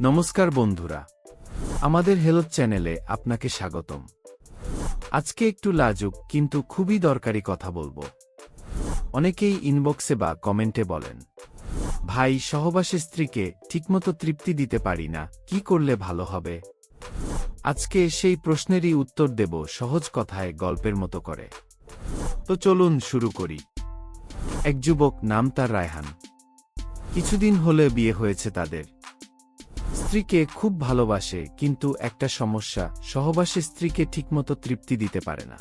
নমস্কার বন্ধুরা। আমাদের হেলথ চ্যানেলে আপনাকে স্বাগতম। আজকে একটু লাজুক কিন্তু খুবই দরকারি কথা বলব। অনেকেই ইনবক্সে বা কমেন্টে বলেন, ভাই সহবাসী স্ত্রীকে ঠিকমতো তৃপ্তি দিতে পারি না, কি করলে ভালো হবে? আজকে সেই প্রশ্নেরই উত্তর দেব সহজ কথায় গল্পের মতো করে। তো চলুন শুরু করি। এক যুবক নাম তার রায়হান। কিছুদিন হলে বিয়ে হয়েছে তাদের। স্ত্রীকে খুব ভালোবাসে, কিন্তু একটা সমস্যা, সহবাসী স্ত্রীকে ঠিকমতো তৃপ্তি দিতে পারে না।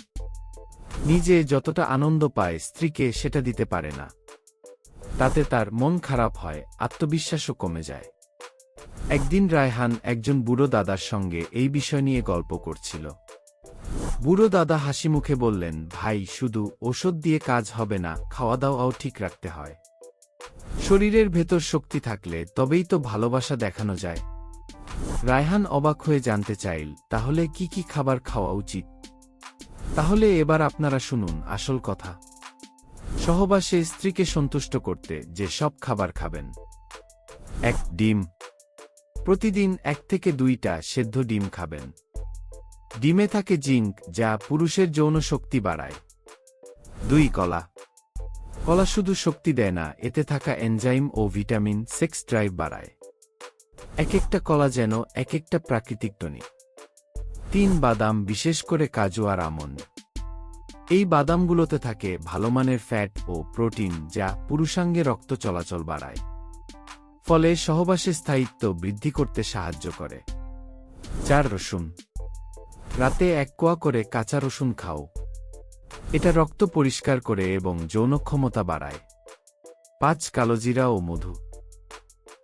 নিজে যতটা আনন্দ পায়, স্ত্রীকে সেটা দিতে পারে না। তাতে তার মন খারাপ হয়, আত্মবিশ্বাসও কমে যায়। একদিন রায়হান একজন বুড়ো দাদার সঙ্গে এই বিষয় নিয়ে গল্প করছিল। বুড়ো দাদা হাসি মুখে বললেন, ভাই, শুধু ওষুধ দিয়ে কাজ হবে না খাওয়া দাওয়াও ঠিক রাখতে হয়। শরীরের ভেতর শক্তি থাকলে তবেই তো ভালোবাসা দেখানো যায়। রায়হান অবাক হয়ে জানতে চাইল, তাহলে কি কি খাবার খাওয়া উচিত? তাহলে এবার আপনারা শুনুন আসল কথা। সহবাসে স্ত্রীকে সন্তুষ্ট করতে যে সব খাবার খাবেন। এক, ডিম। প্রতিদিন এক থেকে দুইটা সেদ্ধ ডিম খাবেন। ডিমে থাকে জিঙ্ক যা পুরুষের যৌন শক্তি বাড়ায়। দুই, কলা। কলা শুধু শক্তি দেয় না, এতে থাকা এনজাইম ও ভিটামিন সেক্স ড্রাইভ বাড়ায়। এক একটা কলা যেন এক একটা প্রাকৃতিক টনি। তিন বাদাম, বিশেষ করে কাজু আর আমন্ড এই বাদামগুলোতে থাকে ভালো মানের ফ্যাট ও প্রোটিন যা পুরুষাঙ্গে রক্ত চলাচল বাড়ায়। ফলে সহবাসে স্থায়িত্ব বৃদ্ধি করতে সাহায্য করে। চার রসুন। রাতে এক কোয়া করে কাঁচা রসুন খাও। এটা রক্ত পরিষ্কার করে এবং যৌন ক্ষমতা বাড়ায়। পাঁচ কালোজিরা ও মধু।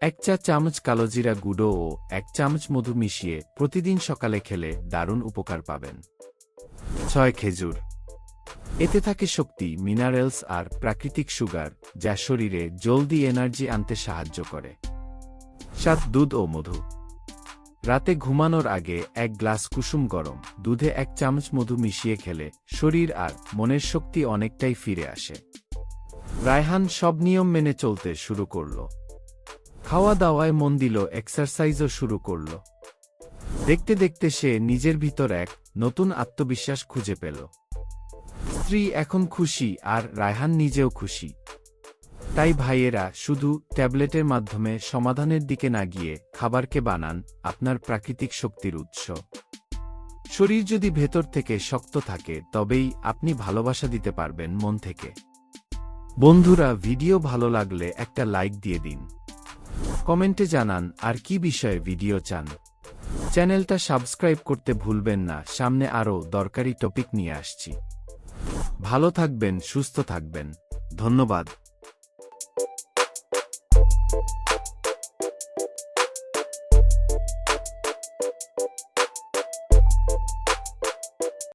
এক চা চামচ কালোজিরা গুঁড়ো ও এক চামচ মধু মিশিয়ে প্রতিদিন সকালে খেলে দারুণ উপকার পাবেন। ছয় খেজুর। এতে থাকে শক্তি, মিনারেলস আর প্রাকৃতিক সুগার, যা শরীরে জলদি এনার্জি আনতে সাহায্য করে। সাত, দুধ ও মধু। রাতে ঘুমানোর আগে এক গ্লাস কুসুম গরম, দুধে এক চামচ মধু মিশিয়ে খেলে শরীর আর মনের শক্তি অনেকটাই ফিরে আসে। রায়হান সব নিয়ম মেনে চলতে শুরু করল। খাওয়া দাওয়ায় মন দিল এক্সারসাইজও শুরু করল। দেখতে দেখতে সে নিজের ভিতর এক নতুন আত্মবিশ্বাস খুঁজে পেল। স্ত্রী এখন খুশি আর রায়হান নিজেও খুশি। তাই ভাইয়েরা, শুধু ট্যাবলেটের মাধ্যমে সমাধানের দিকে না গিয়ে খাবারকে বানান আপনার প্রাকৃতিক শক্তির উৎস। শরীর যদি ভেতর থেকে শক্ত থাকে, তবেই আপনি ভালোবাসা দিতে পারবেন মন থেকে। বন্ধুরা, ভিডিও ভালো লাগলে একটা লাইক দিয়ে দিন। কমেন্টে জানান, আর কি বিষয়ে ভিডিও চান? চ্যানেলটা সাবস্ক্রাইব করতে ভুলবেন না, সামনে আরও দরকারি টপিক নিয়ে আসছি। ভালো থাকবেন, সুস্থ থাকবেন। ধন্যবাদ।